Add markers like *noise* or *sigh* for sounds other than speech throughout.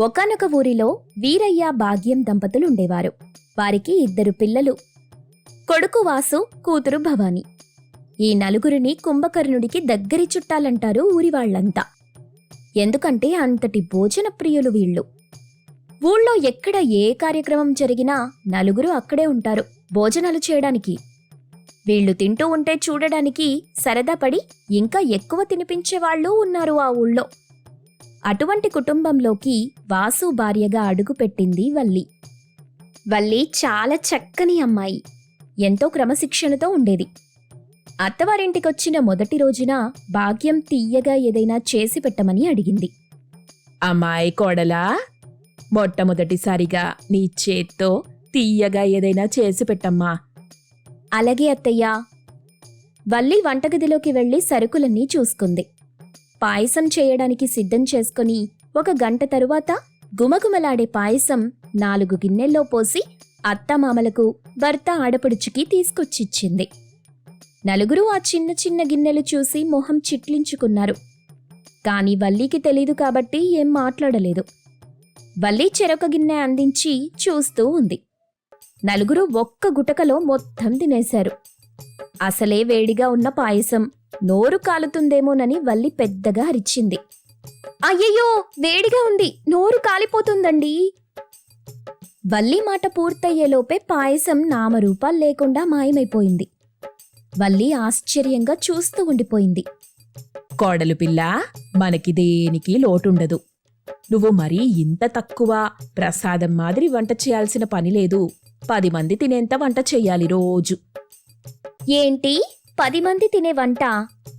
ఒకనొక ఊరిలో వీరయ్య భాగ్యం దంపతులు ఉండేవారు వారికి ఇద్దరు పిల్లలు. కొడుకు వాసు కూతురు భవాని. ఈ నలుగురిని కుంభకర్ణుడికి దగ్గరి చుట్టాలంటారు ఊరి వాళ్ళంతా ఎందుకంటే అంతటి భోజన ప్రియులు వీళ్ళు. ఊళ్ళో ఎక్కడ ఏ కార్యక్రమం జరిగినా నలుగురు అక్కడే ఉంటారు భోజనాలు చేయడానికి. వీళ్ళు తింటూ ఉంటే చూడడానికి సరదా పడి ఇంకా ఎక్కువ తినిపించేవాళ్ళు ఉన్నారు ఆ ఊళ్ళో. అటువంటి కుటుంబంలోకి వాసు భార్యగా అడుగుపెట్టింది వల్లి. వల్లి చాలా చక్కని అమ్మాయి. ఎంతో క్రమశిక్షణతో ఉండేది. అత్తవారింటికొచ్చిన మొదటి రోజున భాగ్యం తీయగా ఏదైనా చేసి పెట్టమని అడిగింది. అమ్మాయి కోడలా మొట్టమొదటిసారిగా నీ చేత్తో తీయగా ఏదైనా చేసి పెట్టమ్మా. అలాగే అత్తయ్యా. వల్లి వంటగదిలోకి వెళ్ళి సరుకులన్నీ చూసుకుంది. పాయసం చేయడానికి సిద్ధం చేసుకుని ఒక గంట తరువాత గుమగుమలాడే పాయసం నాలుగు గిన్నెల్లో పోసి అత్తమామలకు భర్త ఆడపడుచుకి తీసుకొచ్చిచ్చింది. నలుగురు ఆ చిన్న చిన్న గిన్నెలు చూసి మొహం చిట్లించుకున్నారు. కాని వల్లీకి తెలీదు కాబట్టి ఏం మాట్లాడలేదు. వల్లి చెరొక గిన్నె అందించి చూస్తూ ఉంది. నలుగురు ఒక్క గుటకలో మొత్తం తినేశారు. అసలే వేడిగా ఉన్న పాయసం నోరు కాలుతుందేమోనని వల్లి పెద్దగా అరిచింది. అయ్యయ్యో వేడిగా ఉంది. నోరు కాలిపోతుందండి. వల్లి మాట పూర్తయ్యేలోపే పాయసం నామరూపాలు లేకుండా మాయమైపోయింది. వల్లి ఆశ్చర్యంగా చూస్తూ ఉండిపోయింది. కోడలు పిల్ల మనకి దేనికి లోటుండదు. నువ్వు మరీ ఇంత తక్కువ ప్రసాదం మాదిరి వంట చేయాల్సిన పని లేదు. పది మంది తినేంత వంట చెయ్యాలి రోజు. ఏంటి? పది మంది తినే వంట.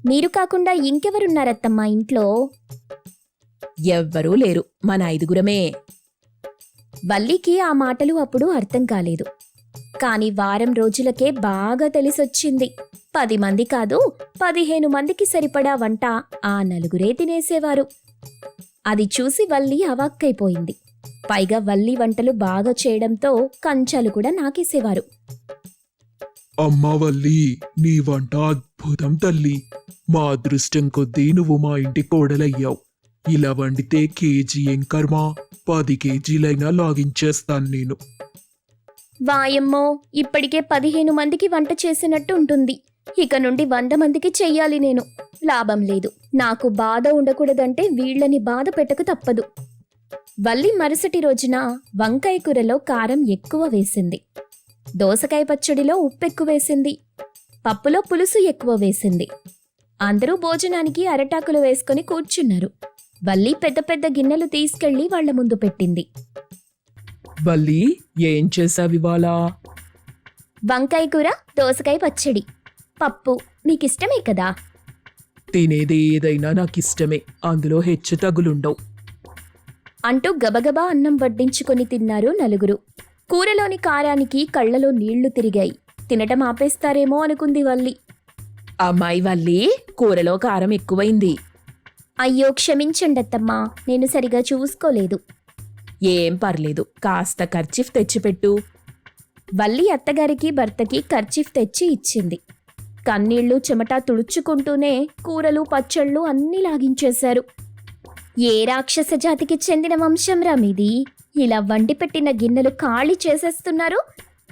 మీరు కాకుండా ఇంకెవరున్నారత్తమ్మా ఇంట్లో? ఎవ్వరూ లేరు. మన ఐదుగురమే. వల్లికి ఆ మాటలు అప్పుడు అర్థం కాలేదు. కాని వారం రోజులకే బాగా తెలిసొచ్చింది. పది మంది కాదు పదిహేను మందికి సరిపడా వంట ఆ నలుగురే తినేసేవారు. అది చూసి వల్లి అవాక్కైపోయింది. పైగా వల్లి వంటలు బాగా చేయడంతో కంచాలు కూడా నాకేసేవారు. అమ్మవల్లి నీ వంట అద్భుతం తల్లి. మా అదృష్టం కొద్దీ నువ్వు మా ఇంటి కోడలయ్యావు. ఇలా వండితే కేజీ ఏం కర్మ? పది కేజీలైనా లాగించేస్తాను నేను. వాయమ్మో ఇప్పటికే పదిహేను మందికి వంట చేసినట్టు ఉంటుంది. ఇక నుండి వంద మందికి చెయ్యాలి నేను. లాభం లేదు. నాకు బాధ ఉండకూడదంటే వీళ్ళని బాధ పెట్టక తప్పదు. వల్లి మరుసటి రోజున వంకాయ కూరలో కారం ఎక్కువ వేసింది. దోసకాయ పచ్చడిలో ఉప్పు ఎక్కువ వేసింది. పప్పులో పులుసు ఎక్కువ వేసింది. అందరూ భోజనానికి అరటాకులు వేసుకొని కూర్చున్నారు. వల్లి పెద్ద పెద్ద గిన్నెలు తీసుకెళ్ళి వాళ్ళ ముందు పెట్టింది. వల్లి ఏం చేసావివాళా వంకాయ కూర దోసకాయ పచ్చడి. పప్పు మీకిష్టమే కదా? తినేది ఏదైనా నాకిష్టమే. అందులో హెచ్చు తగులుండవు. అంటూ గబగబా అన్నం వడ్డించుకొని తిన్నారు నలుగురు. కూరలోని కారానికి కళ్ళలో నీళ్ళు తిరిగాయి. తినటం ఆపేస్తారేమో అనుకుంది వల్లి. అమ్మాయి వల్లి కూరలో కారం ఎక్కువైంది. అయ్యో క్షమించండత్తమ్మా నేను సరిగా చూసుకోలేదు. ఏం పర్లేదు కాస్త ఖర్చీఫ్ తెచ్చిపెట్టు. వల్లి అత్తగారికి భర్తకి కర్చీఫ్ తెచ్చి ఇచ్చింది. కన్నీళ్ళు చెమట తుడుచుకుంటూనే కూరలు పచ్చళ్ళు అన్నీ లాగించేశారు. ఏ రాక్షస జాతికి చెందిన వంశంరా మీది? ఇలా వండి పెట్టిన గిన్నెలు ఖాళీ చేసేస్తున్నారు.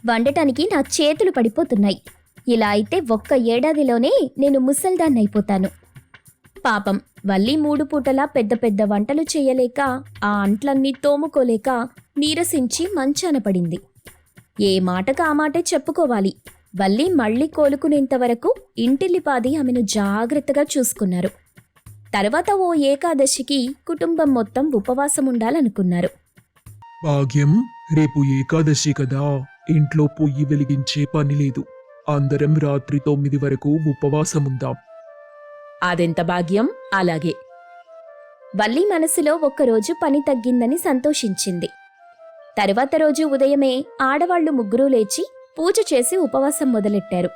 వండటానికి నా చేతులు పడిపోతున్నాయి. ఇలా అయితే ఒక్క ఏడాదిలోనే నేను ముసల్దాన్నైపోతాను. పాపం వల్లి మూడు పూటలా పెద్ద పెద్ద వంటలు చేయలేక ఆ అంట్లన్నీ తోముకోలేక నీరసించి మంచాన పడింది. ఏ మాటకు ఆ మాటే చెప్పుకోవాలి. వల్లి మళ్ళీ కోలుకునేంత వరకు ఇంటిల్లిపాది ఆమెను జాగ్రత్తగా చూసుకున్నారు. తర్వాత ఓ ఏకాదశికి కుటుంబం మొత్తం ఉపవాసం ఉండాలనుకున్నారు భాగ్యం రేపు ఏకాదశి కదా. ఇంట్లో పొయ్యి వెలిగించే పని లేదు. అందరం రాత్రి తొమ్మిది వరకు ఉపవాసం ఉందాం అదెంత భాగ్యం? అలాగే. వల్లి మనసులో ఒక్కరోజు పని తగ్గిందని సంతోషించింది. తరువాత రోజు ఉదయమే ఆడవాళ్ళు ముగ్గురూ లేచి పూజ చేసి ఉపవాసం మొదలెట్టారు.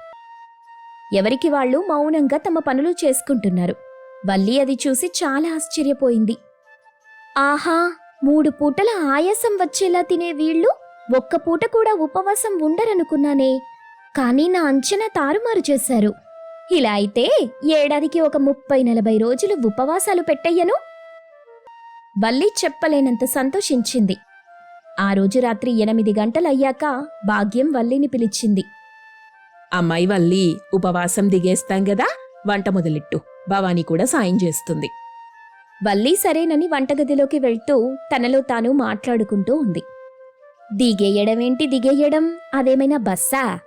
ఎవరికి వాళ్ళు మౌనంగా తమ పనులు చేసుకుంటున్నారు. వల్లి అది చూసి చాలా ఆశ్చర్యపోయింది. ఆహా! మూడు పూటల ఆయాసం వచ్చేలా తినే వీళ్ళు ఒక్క పూట కూడా ఉపవాసం ఉండరనుకున్నానే. కానీ నా అంచనా తారుమారు చేశారు. ఇలా అయితే ఏడాదికి ఒక ముప్పై నలభై రోజులు ఉపవాసాలు పెట్టయ్యను? వల్లి చెప్పలేనంత సంతోషించింది. ఆ రోజు రాత్రి ఎనిమిది గంటలయ్యాక భాగ్యం వల్లిని పిలిచింది. అమ్మాయి వల్లి ఉపవాసం దిగేస్తాం గదా వంట మొదలెట్టు. భవానీ కూడా సాయం చేస్తుంది. వల్లి సరేనని వంటగదిలోకి వెళ్తూ తనలో తాను మాట్లాడుకుంటూ ఉంది. దిగేయడమేంటి దిగేయడం? అదేమైనా బస్సా?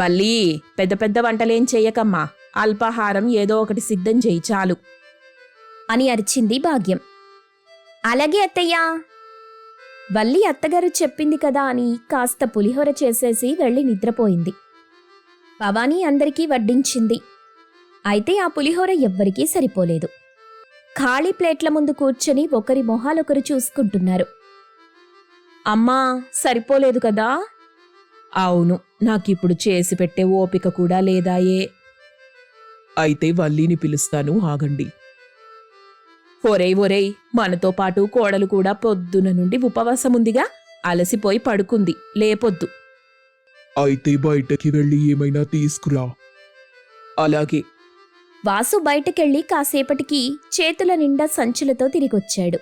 వల్లి పెద్ద పెద్ద వంటలేం చెయ్యకమ్మా అల్పాహారం ఏదో ఒకటి సిద్ధం చేయి చాలు. అని అరిచింది భాగ్యం. అలాగే అత్తయ్యా. వల్లి అత్తగారు చెప్పింది కదా అని కాస్త పులిహోర చేసేసి వెళ్ళి నిద్రపోయింది. భవానీ అందరికీ వడ్డించింది. అయితే ఆ పులిహోర ఎవ్వరికీ సరిపోలేదు. ఖాళీ ప్లేట్ల ముందు కూర్చొని ఒకరి మొహాలొకరు చూసుకుంటున్నారు. అమ్మా సరిపోలేదు కదా? అవును నాకిప్పుడు చేసి పెట్టే ఓపిక కూడా లేదాయే. అయితే వల్లిని పిలుస్తాను ఆగండి. ఒరేయ్ ఒరేయ్ మనతో పాటు కోడలు కూడా పొద్దున నుండి ఉపవాసం ఉందిగా? అలసిపోయి పడుకుంది లేపొద్దు. అయితే బయటకి వెళ్ళి ఏమైనా తీసుకురా. అలాగే వాసు బయటకెళ్ళి కాసేపటికి చేతుల నిండా సంచులతో తిరిగొచ్చాడు.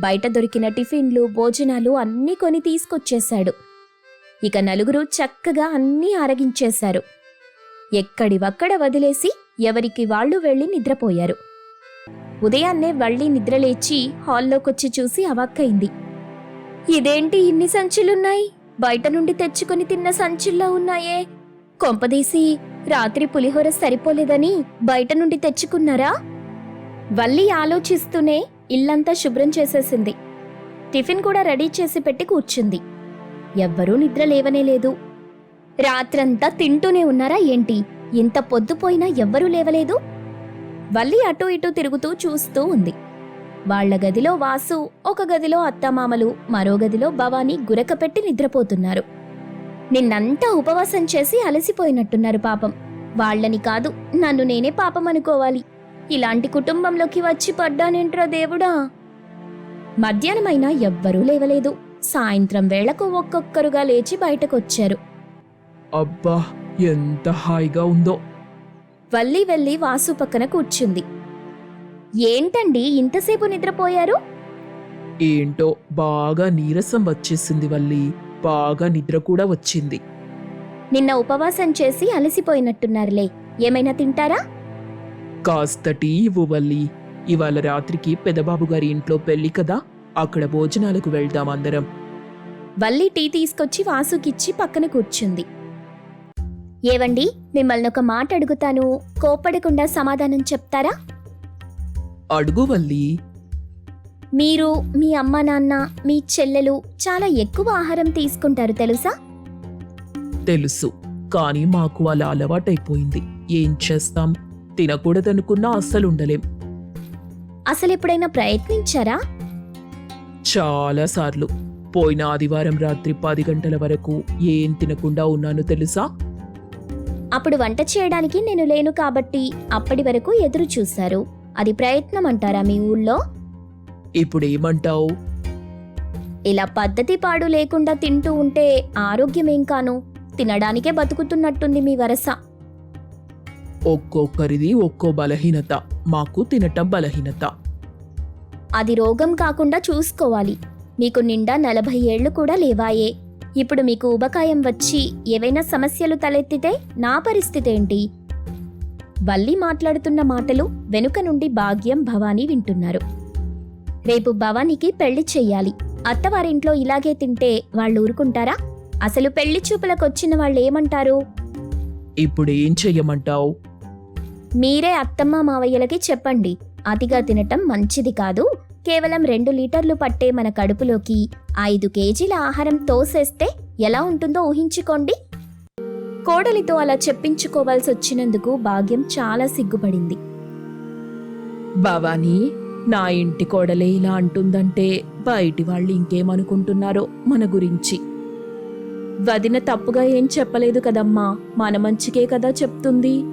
బయట దొరికిన టిఫిన్లు భోజనాలు అన్నీ కొని తీసుకొచ్చేశాడు. ఇక నలుగురు చక్కగా అన్నీ ఆరగించేశారు. ఎక్కడివక్కడ వదిలేసి ఎవరికి వాళ్ళు వెళ్ళి నిద్రపోయారు. ఉదయాన్నే వళ్ళీ నిద్రలేచి హాల్లోకొచ్చి చూసి అవాక్కైంది. ఇదేంటి ఇన్ని సంచులున్నాయి? బయట నుండి తెచ్చుకొని తిన్న సంచుల్లో ఉన్నాయే? కొంపదీసి రాత్రి పులిహోర సరిపోలేదని బయట నుండి తెచ్చుకున్నారా? వల్లి ఆలోచిస్తూనే ఇల్లంతా శుభ్రం చేసేసింది. టిఫిన్ కూడా రెడీ చేసి పెట్టి కూర్చుంది. ఎవ్వరూ నిద్ర లేవనే లేదు. రాత్రంతా తింటూనే ఉన్నారా ఏంటి? ఇంత పొద్దుపోయినా ఎవ్వరూ లేవలేదు? వల్లి అటూ ఇటూ తిరుగుతూ చూస్తూ ఉంది. వాళ్ళ గదిలో వాసు ఒక గదిలో అత్తమామలు మరో గదిలో భవానీ గురకపెట్టి నిద్రపోతున్నారు. నిన్నంతా ఉపవాసం చేసి అలసిపోయినట్టున్నారు పాపం. వాళ్ళని కాదు నన్ను నేనే పాపం అనుకోవాలి. ఇలాంటి కుటుంబంలోకి వచ్చి పడ్డానేంట్రా దేవుడా? మధ్యాహ్నమైనా ఎవ్వరూ లేవలేదు. సాయంత్రం వేళకు ఒక్కొక్కరుగా లేచి బయటకొచ్చారు. అబ్బా ఎంత హాయిగా ఉందో. వల్లి వెళ్ళి వాసు పక్కన కూర్చుంది. ఏంటండి ఇంతసేపు నిద్రపోయారు? ఏంటో బాగా నీరసం వచ్చేసింది వల్లి. బాగా నిద్ర కూడా వచ్చింది. నిన్న ఉపవాసం చేసి అలసిపోయినట్టున్నారులే. ఏమైనా తింటారా? కాస్త టీ ఇవ్వు వల్లి. ఇవాళ రాత్రికి పెదబాబు గారి ఇంట్లో పెళ్ళి కదా అక్కడ భోజనాలకు వెళ్దాం అందరం. వల్లి టీ తీసుకొచ్చి వాసుకిచ్చి పక్కన కూర్చుంది. ఏవండి మిమ్మల్ని ఒక మాట అడుగుతాను. కోపడకుండా సమాధానం చెప్తారా? అడుగు వల్లి. మీరు మీ అమ్మ నాన్న మీ చెల్లెలు చాలా ఎక్కువ ఆహారం తీసుకుంటారు తెలుసా? తెలుసు. కానీ మాకు అలా అలవాటైపోయింది. ఏం చేస్తాం? తినకూడదనుకున్నా అస్సలు ఉండలేం అసలు ఎప్పుడైనా ప్రయత్నించారా? చాలా సార్లు. పోయిన ఆదివారం రాత్రి పది గంటల వరకు ఏం తినకుండా ఉన్నాను తెలుసా? అప్పుడు వంట చేయడానికి నేను లేను కాబట్టి అప్పటి వరకు ఎదురు చూశారు అది ప్రయత్నం అంటారా మీ ఊళ్ళో? ఇప్పుడు ఏమంటావు ఇలా పద్ధతి పాడు లేకుండా తింటూ ఉంటే ఆరోగ్యమేం కాను? తినడానికే బతుకుతున్నట్టుంది మీ వరస. ఒక్కొక్కరిది ఒక్కో బలహీనత మాకు తినటం బలహీనత. అది రోగం కాకుండా చూసుకోవాలి. మీకు నిండా నలభై ఏళ్ళు కూడా లేవాయే. ఇప్పుడు మీకు ఉబకాయం వచ్చి ఏవైనా సమస్యలు తలెత్తితే నా పరిస్థితి ఏంటి? వల్లి మాట్లాడుతున్న మాటలు వెనుక నుండి భాగ్యం భవానీ వింటున్నారు. రేపు భవానీకి పెళ్ళి చెయ్యాలి. అత్తవారింట్లో ఇలాగే తింటే వాళ్ళు ఊరుకుంటారా? అసలు పెళ్ళి చూపులకొచ్చిన వాళ్ళు ఏమంటారు ఇప్పుడు ఏం చెయ్యమంటావు? మీరే అత్తమ్మ మావయ్యలకి చెప్పండి. అతిగా తినటం మంచిది కాదు. కేవలం రెండు లీటర్లు పట్టే మన కడుపులోకి ఐదు కేజీల ఆహారం తోసేస్తే ఎలా ఉంటుందో ఊహించుకోండి. కోడలితో అలా చెప్పించుకోవాల్సి వచ్చినందుకు భాగ్యం చాలా సిగ్గుపడింది. భవానీ నా ఇంటి కోడలే ఇలా అంటుందంటే బయటి వాళ్ళు ఇంకేమనుకుంటున్నారో మన గురించి. వదిన తప్పుగా ఏం చెప్పలేదు కదమ్మా మన మంచికే కదా చెప్తుంది.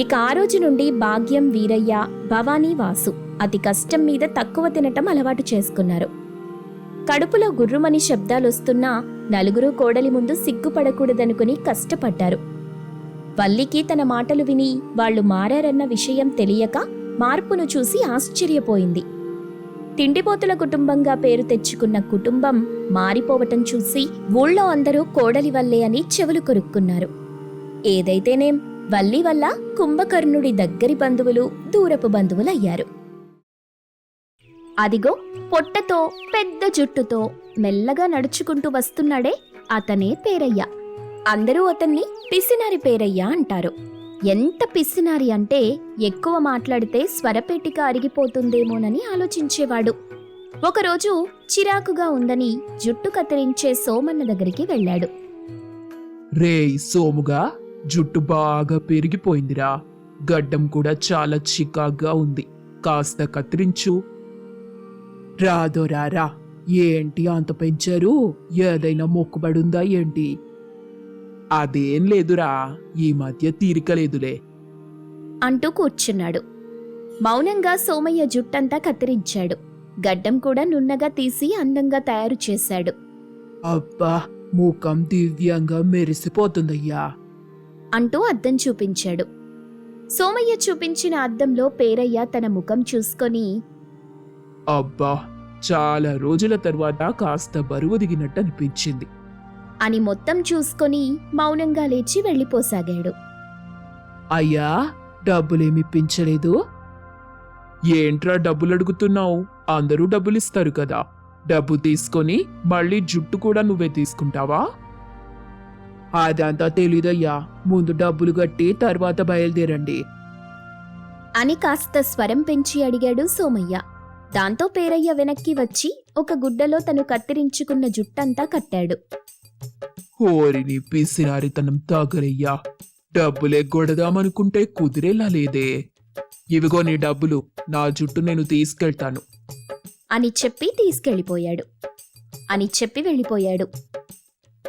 ఇక ఆ రోజు నుండి భాగ్యం వీరయ్య భవానీ వాసు అతి కష్టం మీద తక్కువ తినటం అలవాటు చేసుకున్నారు. కడుపులో గుర్రుమని శబ్దాలొస్తున్నా నలుగురు కోడలి ముందు సిగ్గుపడకూడదనుకుని కష్టపడ్డారు. వల్లికి తన మాటలు విని వాళ్ళు మారారన్న విషయం తెలియక మార్పును చూసి ఆశ్చర్యపోయింది. తిండిపోతుల కుటుంబంగా పేరు తెచ్చుకున్న కుటుంబం మారిపోవటం చూసి ఊళ్ళో అందరూ కోడలి వల్లే అని చెవులు కొరుక్కున్నారు. ఏదైతేనేం వల్లి వల్ల కుంభకర్ణుడి దగ్గరి బంధువులు దూరపు బంధువులయ్యారు. అదిగో పొట్టతో పెద్ద జుట్టుతో మెల్లగా నడుచుకుంటూ వస్తున్నాడే అతనే పేరయ్య. అందరూ అతన్ని పిసినారి పేరయ్య అంటారు. ఎంత పిసినారి అంటే ఎక్కువ మాట్లాడితే స్వరపేటిక అరిగిపోతుందేమోనని ఆలోచించేవాడు. ఒకరోజు చిరాకుగా ఉందని జుట్టు కత్తిరించే సోమన్న దగ్గరికి వెళ్ళాడు. రేయ్ సోముగా జుట్టు బాగా పెరిగిపోయిందిరా. గడ్డం కూడా చాలా చికాగ్గా ఉంది. కాస్త కత్తిరించు. రాదోరా రా. ఏంటి అంత పెంచారు? ఏదైనా మొక్కుబడుందా ఏంటి? అదేం లేదురా ఈ మధ్య తీరికలేదులే. అంటూ కూర్చున్నాడు. మౌనంగా సోమయ్య జుట్టంతా కత్తిరించాడు. గడ్డం కూడా నున్నగా తీసి అందంగా తయారు చేశాడు. అబ్బా ముఖం దివ్యంగా మెరిసిపోతుందయ్యా. అంటూ అద్దం చూపించాడు. సోమయ్య చూపించిన అద్దంలో పేరయ్య తన ముఖం చూసుకొని అబ్బా చాలా రోజుల తర్వాత కాస్త బరువు దిగినట్టు అనిపించింది. అని మొత్తం చూసుకొని మౌనంగా లేచి వెళ్ళిపోసాగాడు. అయ్యా డబ్బులేమిప్పించలేదు ఏంట్రా డబ్బులు అడుగుతున్నావు? అందరూ డబ్బులిస్తారు కదా. డబ్బు తీసుకొని మళ్ళీ జుట్టు కూడా నువ్వే తీసుకుంటావా? అదంతా తెలీదయ్యా. ముందు డబ్బులు కట్టి తర్వాత బయలుదేరండి. అని కాస్త స్వరం పెంచి అడిగాడు సోమయ్య. దాంతో పేరయ్య వెనక్కి వచ్చి ఒక గుడ్డలో తను కత్తిరించుకున్న జుట్టంతా కట్టాడు. ఓరిని పిసినారితనం తాగరయ్యా. డబ్బులే గొడదామనుకుంటే కుదిరేలా లేదే. ఇవిగో నీ డబ్బులు నా జుట్టు నేను తీసుకెళ్తాను. అని చెప్పి తీసుకెళ్ళిపోయాడు. అని చెప్పి వెళ్ళిపోయాడు.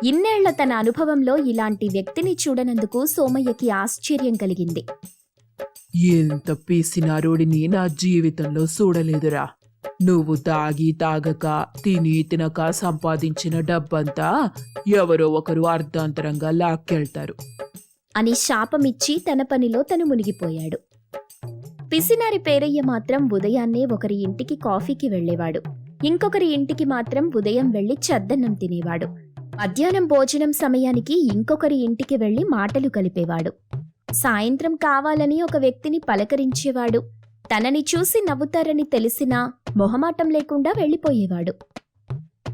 ఇన్నేళ్ళ తన అనుభవంలో ఇలాంటి వ్యక్తిని చూడనందుకు సోమయ్యకి ఆశ్చర్యం కలిగింది. ఎంత పీసినారోడిని నా జీవితంలో చూడలేదురా. నువ్వు తాగి తాగక తిని తినక సంపాదించిన డబ్బంతా ఎవరో ఒకరు అర్ధాంతరంగా లాక్కెళ్తారు. అని శాపమిచ్చి తన పనిలో తను మునిగిపోయాడు. పిసినారి పేరయ్య మాత్రం ఉదయాన్నే ఒకరి ఇంటికి కాఫీకి వెళ్ళేవాడు. ఇంకొకరి ఇంటికి మాత్రం ఉదయం వెళ్ళి చద్దన్నం తినేవాడు. మధ్యాహ్నం భోజనం సమయానికి ఇంకొకరి ఇంటికి వెళ్ళి మాటలు కలిపేవాడు. సాయంత్రం కావాలని ఒక వ్యక్తిని పలకరించేవాడు. తనని చూసి నవ్వుతారని తెలిసినా మొహమాటం లేకుండా వెళ్ళిపోయేవాడు.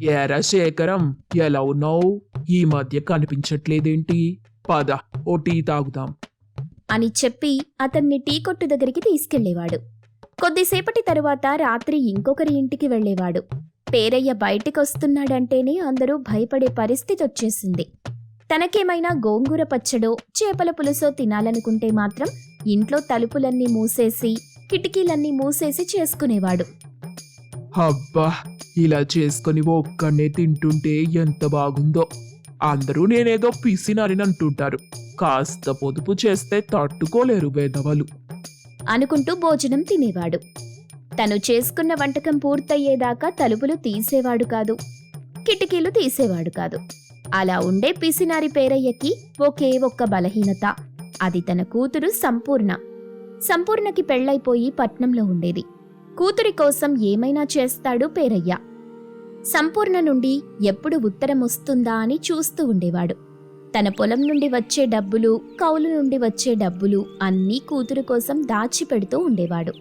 ఏరా శేఖరం ఎలా ఉన్నావు? ఈ మధ్య కనిపించట్లేదేంటి? పద ఓ టీ తాగుదాం. అని చెప్పి అతన్ని టీ కొట్టు దగ్గరికి తీసుకెళ్ళేవాడు కొద్దిసేపటి తరువాత రాత్రి ఇంకొకరి ఇంటికి వెళ్ళేవాడు. పేరయ్య బయటికొస్తున్నాడంటేనే అందరూ భయపడే పరిస్థితి వచ్చేసింది. తనకేమైనా గోంగూర పచ్చడో చేపల పులుసో తినాలనుకుంటే మాత్రం ఇంట్లో తలుపులన్నీ మూసేసి కిటికీలన్నీ మూసేసి చేసుకునేవాడు. అబ్బా ఇలా చేసుకొని ఒక్కనే తింటుంటే ఎంత బాగుందో. అందరూ నేనేదో పిసినారిని అంటుంటారు. కాస్త పొదుపు చేస్తే తట్టుకోలేరు వేదవలు అనుకుంటూ భోజనం తినేవాడు. తను చేసుకున్న వంటకం పూర్తయ్యేదాకా తలుపులు తీసేవాడు కాదు. కిటికీలు తీసేవాడు కాదు. అలా ఉండే పిసినారి పేరయ్యకి ఒకే ఒక్క బలహీనత. అది తన కూతురు సంపూర్ణ. సంపూర్ణకి పెళ్ళైపోయి పట్నంలో ఉండేది. కూతురి కోసం ఏమైనా చేస్తాడు పేరయ్య. సంపూర్ణ నుండి ఎప్పుడు ఉత్తరం వస్తుందా అని చూస్తూ ఉండేవాడు. తన పొలం నుండి వచ్చే డబ్బులు కౌలు నుండి వచ్చే డబ్బులు అన్నీ కూతురు కోసం దాచిపెడుతూ ఉండేవాడు.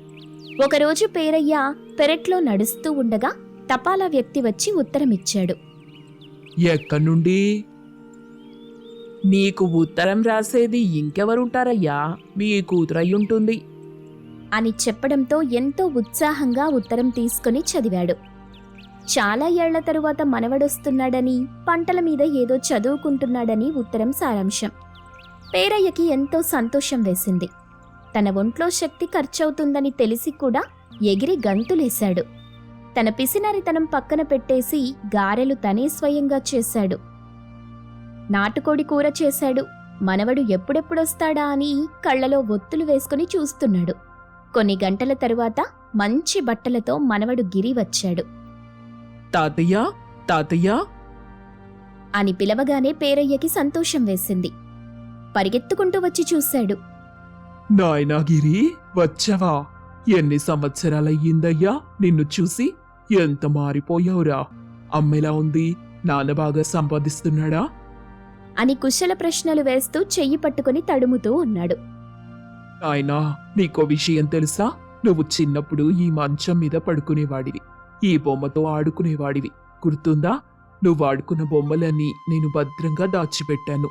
ఒకరోజు పేరయ్య పెరట్లో నడుస్తూ ఉండగా తపాలా వ్యక్తి వచ్చి ఉత్తరమిచ్చాడు. ఎక్కడి నుండి? నీకు ఉత్తరం రాసేది ఇంకెవరుంటారయ్యా? మీ కూతురయ్యుంటుంది. అని చెప్పడంతో ఎంతో ఉత్సాహంగా ఉత్తరం తీసుకుని చదివాడు. చాలా ఏళ్ళ తరువాత మనవడొస్తున్నాడని పంటల మీద ఏదో చదువుకుంటున్నాడని ఉత్తరం సారాంశం. పేరయ్యకి ఎంతో సంతోషం వేసింది. తన ఒంట్లో శక్తి ఖర్చవుతుందని తెలిసి కూడా ఎగిరి గంతులేశాడు. తన పిసినరితనం పక్కన పెట్టేసి గారెలు తనే స్వయంగా చేశాడు. నాటుకోడి కూర చేశాడు. మనవడు ఎప్పుడెప్పుడొస్తాడా అని కళ్ళలో ఒత్తులు వేసుకుని చూస్తున్నాడు. కొన్ని గంటల తరువాత మంచి బట్టలతో మనవడు గిరి వచ్చాడు. తాతయ్య తాతయ్య. అని పిలవగానే పేరయ్యకి సంతోషం వేసింది. పరిగెత్తుకుంటూ వచ్చి చూశాడు. నాయనా గిరి వచ్చావా? ఎన్ని సంవత్సరాలయ్యిందయ్యా నిన్ను చూసి? ఎంత మారిపోయావురా? అమ్మెలా ఉంది? నాన్న బాగా సంపాదిస్తున్నాడా? అని కుశల ప్రశ్నలు వేస్తూ చెయ్యి పట్టుకుని తడుముతూ ఉన్నాడు. ఆయనా నీకో విషయం తెలుసా? నువ్వు చిన్నప్పుడు ఈ మంచం మీద పడుకునేవాడివి. ఈ బొమ్మతో ఆడుకునేవాడివి. గుర్తుందా? నువ్వు ఆడుకున్న బొమ్మలన్నీ నేను భద్రంగా దాచిపెట్టాను.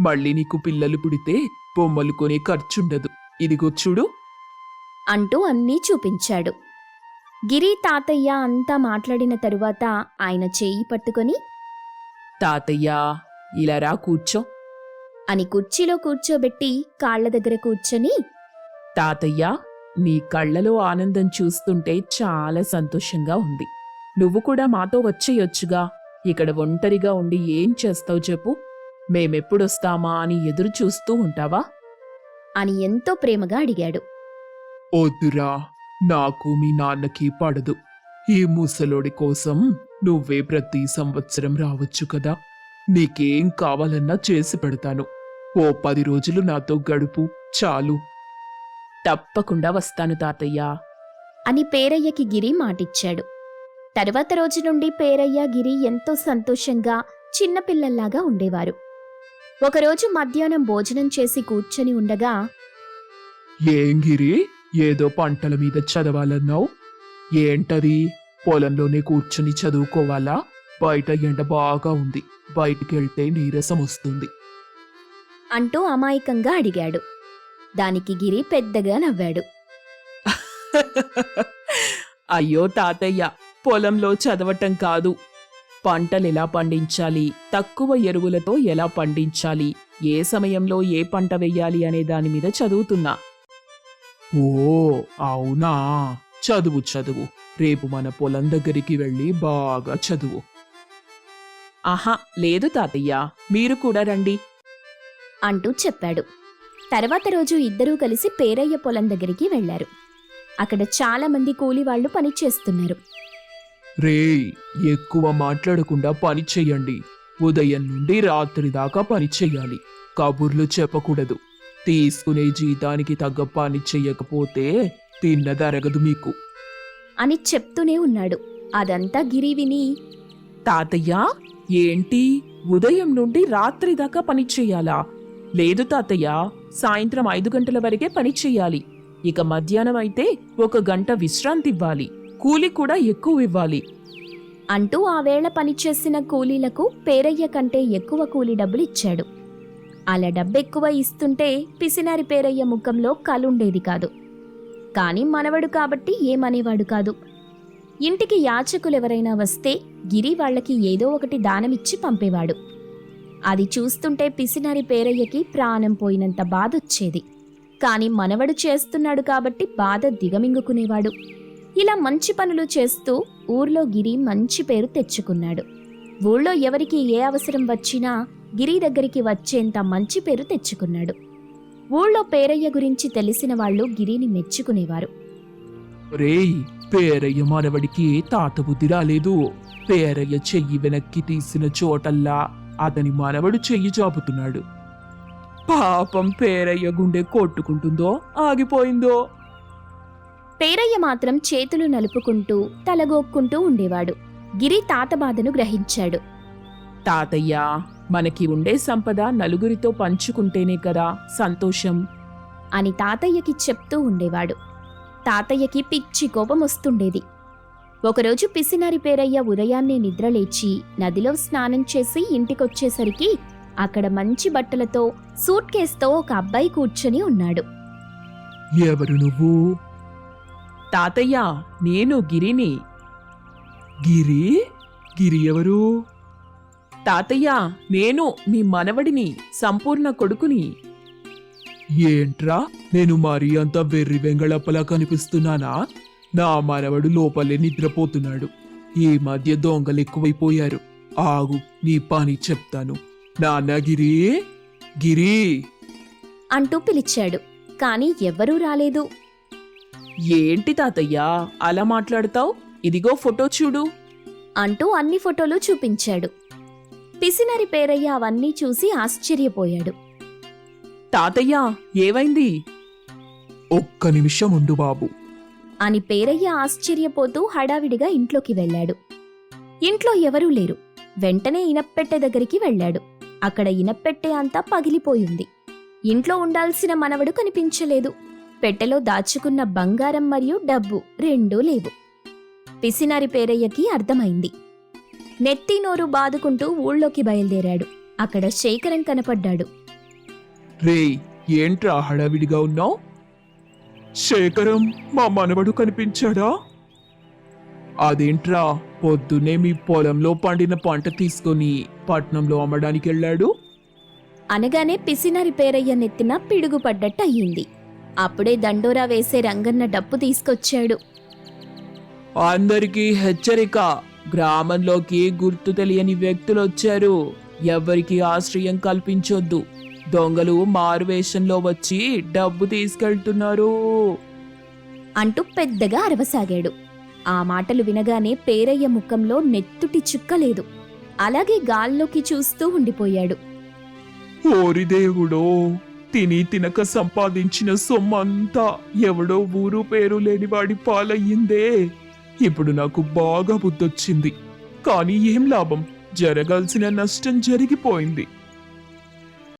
మళ్ళీ నీకు పిల్లలు పుడితే బొమ్మలు కొనే ఖర్చుండదు. ఇదిగో చూడు. అంటూ అన్నీ చూపించాడు. గిరి తాతయ్య అంతా మాట్లాడిన తరువాత ఆయన చేయి పట్టుకొని తాతయ్య ఇలా రా కూర్చో. అని కుర్చీలో కూర్చోబెట్టి కాళ్ళ దగ్గర కూర్చొని తాతయ్య నీ కళ్ళలో ఆనందం చూస్తుంటే చాలా సంతోషంగా ఉంది. నువ్వు కూడా మాతో వచ్చేయొచ్చుగా. ఇక్కడ ఒంటరిగా ఉండి ఏం చేస్తావు చెప్పు. మేమెప్పుడొస్తామా అని ఎదురు చూస్తూ ఉంటావా? అని ఎంతో ప్రేమగా అడిగాడు. వద్దురా నాకు మీ నాన్నకి పడదు. ఈ ముసలోడి కోసం నువ్వే ప్రతి సంవత్సరం రావచ్చు కదా. నీకేం కావాలన్నా చేసి పెడతాను. ఓ పది రోజులు నాతో గడుపు చాలు. తప్పకుండా వస్తాను తాతయ్య. అని పేరయ్యకి గిరి మాటిచ్చాడు. తర్వాత రోజు నుండి పేరయ్య గిరి ఎంతో సంతోషంగా చిన్నపిల్లల్లాగా ఉండేవారు. ఒకరోజు మధ్యాహ్నం భోజనం చేసి కూర్చొని ఉండగా ఏం గిరి? ఏదో పంటల మీద చదవాలన్నావు? ఏంటది? పొలంలోనే కూర్చుని చదువుకోవాలా? బయట ఎండ బాగా ఉంది. బయటికి వెళ్తే నీరసం వస్తుంది. అంటూ అమాయకంగా అడిగాడు. దానికి గిరి పెద్దగా నవ్వాడు. *laughs* అయ్యో తాతయ్య పొలంలో చదవటం కాదు. పంటలు ఎలా పండించాలి? తక్కువ ఎరువులతో ఎలా పండించాలి? ఏ సమయంలో ఏ పంట వెయ్యాలి అనే దాని మీద చదువుతున్నా. ఓ అవునా? చదువు చదువు. రేపు మన పొలం దగ్గరికి వెళ్ళి బాగా చదువు. ఆహా లేదు తాతయ్య మీరు కూడా రండి. అంటూ చెప్పాడు. తర్వాత రోజు ఇద్దరూ కలిసి పేరయ్య పొలం దగ్గరికి వెళ్ళారు అక్కడ చాలా మంది కూలివాళ్ళు పనిచేస్తున్నారు రేయ్ ఎక్కువ మాట్లాడకుండా పని చెయ్యండి. ఉదయం నుండి రాత్రి దాకా పని చెయ్యాలి. కబుర్లు చెప్పకూడదు. తీసుకునే జీతానికి తగ్గ పని చెయ్యకపోతే తిన్నదరగదు మీకు. అని చెప్తూనే ఉన్నాడు. అదంతా గిరి విని తాతయ్య ఏంటి? ఉదయం నుండి రాత్రి దాకా పని చెయ్యాలా లేదు తాతయ్య సాయంత్రం ఐదు గంటల వరకే పని చెయ్యాలి ఇక మధ్యాహ్నం అయితే ఒక గంట విశ్రాంతి ఇవ్వాలి కూలి కూడా ఎక్కువ ఇవ్వాలి. అంటూ ఆ వేళ పనిచేసిన కూలీలకు పేరయ్య కంటే ఎక్కువ కూలీ డబ్బులు ఇచ్చాడు. అలా డబ్బెక్కువ ఇస్తుంటే పిసినారి పేరయ్య ముఖంలో కలుండేది కాదు. కాని మనవడు కాబట్టి ఏమనేవాడు కాదు. ఇంటికి యాచకులెవరైనా వస్తే గిరి వాళ్ళకి ఏదో ఒకటి దానమిచ్చి పంపేవాడు. అది చూస్తుంటే పిసినారి పేరయ్యకి ప్రాణం పోయినంత బాధొచ్చేది. కాని మనవడు చేస్తున్నాడు కాబట్టి బాధ దిగమింగుకునేవాడు. ఇలా మంచి పనులు చేస్తూ ఊర్లో గిరి మంచి పేరు తెచ్చుకున్నాడు. ఊళ్ళో ఎవరికి ఏ అవసరం వచ్చినా గిరి దగ్గరికి వచ్చేంత మంచి పేరు తెచ్చుకున్నాడు. ఊళ్ళో పేరయ్య గురించి తెలిసిన వాళ్ళు గిరిని మెచ్చుకునేవారు. రేయ్ పేరయ్య మనవడికి తాత బుద్ధి రాలేదు. పేరయ్య చెయ్యి వెనక్కి తీసిన చోటల్లా అతని మనవడు చెయ్యి చాపుతున్నాడు పాపం పేరయ్య గుండె కొట్టుకుంటుందో ఆగిపోయిందో. పేరయ్య మాత్రం చేతులు నలుపుకుంటూ తలగొక్కుంటూ ఉండేవాడు. గిరి తాత బాధను గ్రహించాడు. తాతయ్య మనకి ఉండే సంపద నలుగురితో పంచుకుంటేనే కదా సంతోషం. అని తాతయ్యకి చెప్తూ ఉండేవాడు. తాతయ్యకి పిచ్చి కోపం వస్తుండేది ఒకరోజు పిసినారి పేరయ్య ఉదయాన్నే నిద్రలేచి నదిలో స్నానం చేసి ఇంటికొచ్చేసరికి అక్కడ మంచి బట్టలతో సూట్ కేస్తో ఒక అబ్బాయి కూర్చొని ఉన్నాడు. ఎవరు నువ్వు? తాతయ్య నేను గిరిని. గిరి? గిరి ఎవరు? తాతయ్య నేను మీ మనవడిని సంపూర్ణ కొడుకుని. ఏంట్రా? నేను మరీ అంత వెర్రి వెంగళప్పలా కనిపిస్తున్నానా? నా మనవడు లోపలే నిద్రపోతున్నాడు. ఈ మధ్య దొంగలు ఎక్కువైపోయారు. ఆగు నీ పని చెప్తాను. నాన్న గిరి? గిరి? అంటూ పిలిచాడు. కాని ఎవ్వరూ రాలేదు. ఏంటి తాతయ్య అలా మాట్లాడతావు? ఇదిగో ఫోటో చూడు. అంటూ అన్ని ఫోటోలు చూపించాడు. పిసినారి పేరయ్య అవన్నీ చూసి ఆశ్చర్యపోయాడు. తాతయ్య ఏవైంది? ఒక్క నిమిషం ఉండు బాబు. అని పేరయ్య ఆశ్చర్యపోతూ హడావిడిగా ఇంట్లోకి వెళ్ళాడు. ఇంట్లో ఎవరూ లేరు. వెంటనే ఇనప్పెట్టె దగ్గరికి వెళ్ళాడు. అక్కడ ఇనప్పెట్టె అంతా పగిలిపోయింది. ఇంట్లో ఉండాల్సిన మనవడు కనిపించలేదు. పెట్టెలో దాచుకున్న బంగారం మరియు డబ్బు రెండూ లేవు. పిసినారి పేరయ్యకి అర్థమైంది. నెత్తి నోరు బాదుకుంటూ ఊళ్ళోకి బయలుదేరాడు. అక్కడ శేఖరం కనపడ్డాడు. రేయ్ ఏంట్రా హడావిడిగా ఉన్నావు? శేఖరం మా మనవడు కనిపించాడా? అదేంట్రా పొద్దున్నే మీ పొలంలో పండిన పంట తీసుకొని పట్నంలో అమ్మడానికి వెళ్ళాడు? అనగానే పిసినారి పేరయ్య నెత్తిన పిడుగు పడ్డట్టు అయ్యింది. అప్పుడే దండోరా వేసే రంగన్న డప్పు తీసుకొచ్చాడు. అందరికీ హెచ్చరిక. గ్రామంలోకి గుర్తు తెలియని వ్యక్తులు వచ్చారు ఎవరికి ఆశ్రయం కల్పించొద్దు. దొంగలు మారువేషంలో వచ్చి డబ్బు తీసుకెళ్తున్నారు. అంటూ పెద్దగా అరవసాగాడు. ఆ మాటలు వినగానే పేరయ్య ముఖంలో నెత్తుటి చుక్కలేదు అలాగే గాల్లోకి చూస్తూ ఉండిపోయాడు. ఓరి దేవుడో తిని తినక సంపాదించిన సొమ్మంతా ఎవడో ఊరు పేరు లేని వాడి పాలయ్యిందే. ఇప్పుడు నాకు బాగా బుద్ధొచ్చింది. కానీ ఏం లాభం? జరగాల్సిన నష్టం జరిగిపోయింది.